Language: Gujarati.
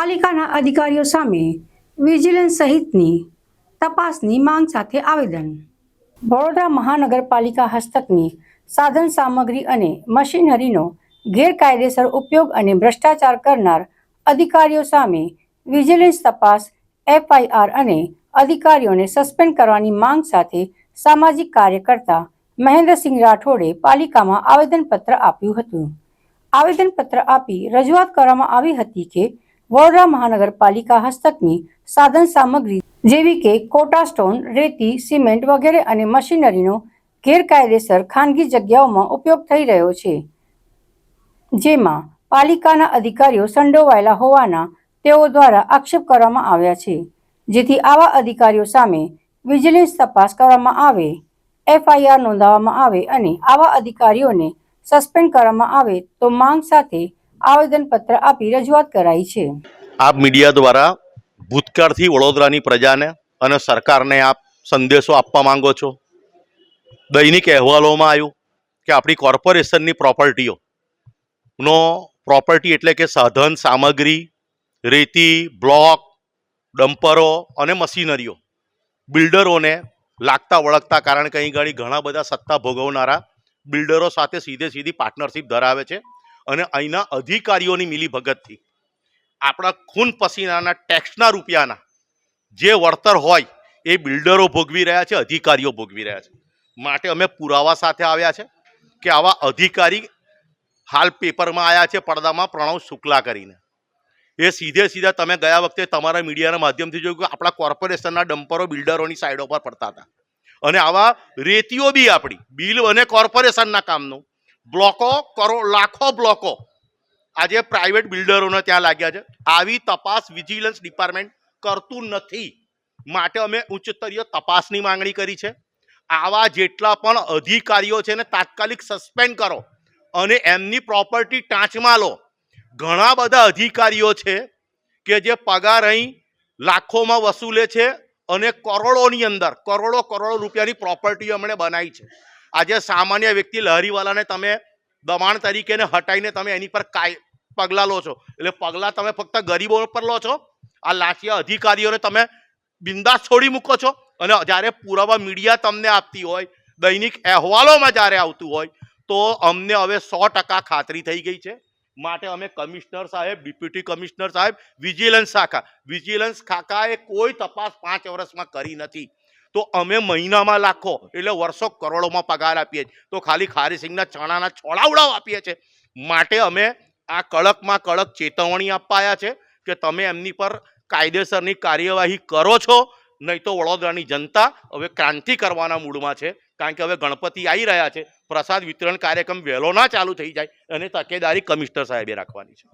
પાલિકાના અધિકારીઓ સામે વિજિલન્સ સહિતની તપાસની માંગ સાથે આવેદન. વડોદરા મહાનગરપાલિકા હસ્તકની સાધન સામગ્રી અને મશીનરીનો ગેરકાયદેસર ઉપયોગ અને ભ્રષ્ટાચાર કરનાર અધિકારીઓ સામે વિજિલન્સ તપાસ, એફઆઈઆર અને અધિકારીઓને સસ્પેન્ડ કરવાની માંગ સાથે સામાજિક કાર્યકર્તા મહેન્દ્રસિંહ રાઠોડે પાલિકામાં આવેદનપત્ર આપ્યું હતું. આવેદનપત્ર આપી રજૂઆત કરવામાં આવી હતી કે વડોદરા મહાનગરપાલિકા હસ્તકની સાધન સામગ્રી જેવી કે કોટા સ્ટોન, રેતી, સિમેન્ટ વગેરે અને મશીનરીનો ગેરકાયદેસર ખાનગી જગ્યાઓમાં ઉપયોગ થઈ રહ્યો છે. જેમાં પાલિકાના અધિકારીઓ સંડોવાયેલા હોવાના તેઓ દ્વારા આક્ષેપ કરવામાં આવ્યા છે. જેથી આવા અધિકારીઓ સામે વિજિલન્સ તપાસ કરવામાં આવે, એફઆઈઆર નોંધાવવામાં આવે અને આવા અધિકારીઓને સસ્પેન્ડ કરવામાં આવે તો માંગ સાથે આવેદનપત્ર આપી રજૂઆત કરાઈ છે. આપ મીડિયા દ્વારા ભૂતકાળથી વડોદરાની પ્રજાને અને સરકારને આપ સંદેશો આપવા માંગો છો? દૈનિક અહેવાલોમાં આવ્યું કે આપણી કોર્પોરેશનની પ્રોપર્ટીઓ નો પ્રોપર્ટી એટલે કે સાધન, સામગ્રી, રેતી, બ્લોક, ડમ્પરો અને મશીનરીઓ બિલ્ડરોને લાગતા વળગતા કારણ કે અહીં ઘણી ઘણા બધા સત્તા ભોગવનારા બિલ્ડરો સાથે સીધે સીધી પાર્ટનરશિપ ધરાવે છે. અને અહીંના અધિકારીઓની મિલીભગતથી. આપણા ખૂન પસીનાના ટેક્સના રૂપિયાના જે વળતર હોય એ બિલ્ડરો ભોગવી રહ્યા છે, અધિકારીઓ ભોગવી રહ્યા છે. માટે અમે પુરાવા સાથે આવ્યા છે કે આવા અધિકારી હાલ પેપરમાં આવ્યા છે, પડદામાં પ્રણવ શુક્લા કરીને. એ સીધે સીધા તમે ગયા વખતે તમારા મીડિયાના માધ્યમથી જોયું કે આપણા કોર્પોરેશનના ડમ્પરો બિલ્ડરોની સાઈડો પર પડતા હતા. અને આવા રેતીઓ બી આપણી, બિલ અને કોર્પોરેશનના કામનું. બ્લોકો કરો, લાખો બ્લોકો. આજે પ્રાઇવેટ બિલ્ડરોને ત્યાં લાગ્યા છે. આવી તપાસ વિજિલન્સ ડિપાર્ટમેન્ટ કરતું નથી. માટે અમે ઉચ્ચસ્તરીય તપાસની માંગણી કરી છે. આવા જેટલા પણ અધિકારીઓ છે ને તાત્કાલિક સસ્પેન્ડ કરો અને એમની પ્રોપર્ટી ટાંચમાં લો. ઘણા બધા અધિકારીઓ છે કે જે પગાર અહીં લાખોમાં વસૂલે છે અને કરોડોની અંદર, કરોડો કરોડો રૂપિયાની પ્રોપર્ટીઓ એમણે બનાવી છે. આજે સામાન્ય વ્યક્તિ લહેરીવાલાને તમે દબાણ તરીકે ને હટાઈને તમે એની પર કાય પગલાં લો છો. એટલે પગલાં તમે ફક્ત ગરીબો પર લો છો. આ લાઠિયા અધિકારીઓને તમે બિંદાસ છોડી મૂકો છો. અને જ્યારે પુરાવા મીડિયા તમને આપતી હોય, દૈનિક અહેવાલોમાં જ્યારે આવતું હોય, તો અમને હવે સો ટકા ખાતરી થઈ ગઈ છે. માટે અમે કમિશનર સાહેબ, ડેપ્યુટી કમિશનર સાહેબ, વિજિલન્સ શાખા, વિજિલન્સ ખાખાએ કોઈ તપાસ પાંચ વર્ષમાં કરી નથી. તો અમે મહિનામાં લાખો, એટલે વર્ષો કરોડોમાં પગાર આપીએ છીએ. તો ખાલી ખારીસિંગના ચણાના છોડાવડાવ આપીએ છીએ. માટે અમે આ કડકમાં કડક ચેતવણી અપાયા છે કે તમે એમની પર કાયદેસરની કાર્યવાહી કરો છો, નહીં તો વડોદરાની જનતા હવે ક્રાંતિ કરવાના મૂડમાં છે. કારણ કે હવે ગણપતિ આવી રહ્યા છે. પ્રસાદ વિતરણ કાર્યક્રમ વહેલો ના ચાલુ થઈ જાય. અને તકેદારી કમિશનર સાહેબે રાખવાની છે.